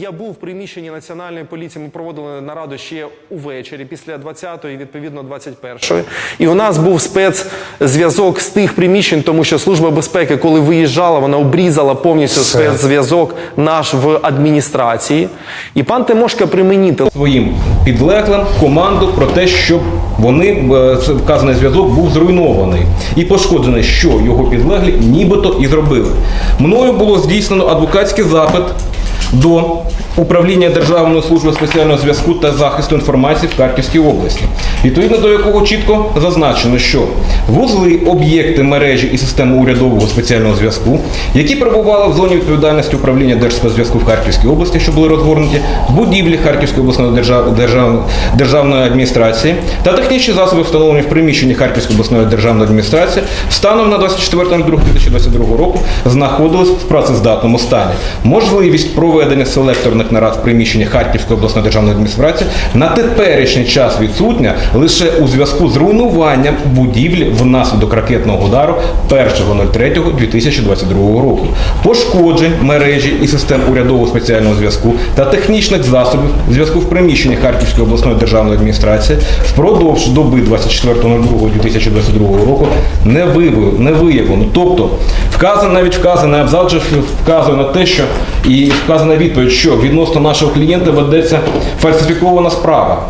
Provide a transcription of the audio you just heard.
Я був в приміщенні національної поліції. Ми проводили нараду ще увечері, після 20-ї, відповідно 21-ї. І у нас був спецзв'язок з тих приміщень, тому що служба безпеки, коли виїжджала, вона обрізала повністю спецзв'язок наш в адміністрації. І пан Тимошка при мені телефонував своїм підлеглим команду про те, щоб вони е, вказаний зв'язок був зруйнований і пошкоджений, що його підлеглі нібито і зробили. Мною було здійснено адвокатський запит до управління Державної служби спеціального зв'язку та захисту інформації в Харківській області, відповідно до якого чітко зазначено, що вузли, об'єкти мережі і системи урядового спеціального зв'язку, які перебували в зоні відповідальності управління Держспецзв'язку в Харківській області, що були розгорнуті будівлі Харківської обласної держав... держав... державної адміністрації, та технічні засоби, встановлені в приміщенні Харківської обласної державної адміністрації, станом на 24.02.2022 року знаходились в працездатному стані. Можливість проведення селекторних нарад в приміщенні Харківської обласної державної адміністрації на теперішній час відсутня лише у зв'язку з руйнуванням будівлі внаслідок ракетного удару 1.03.2022 року. Пошкоджень мережі і систем урядового спеціального зв'язку та технічних засобів зв'язку в приміщенні Харківської обласної державної адміністрації впродовж доби 24.02.2022 року не виявлено. Тобто вказано навіть вказаний абзац вказує на те, що і вказана відповідь, що відносно нашого клієнта ведеться фальсифікована справа.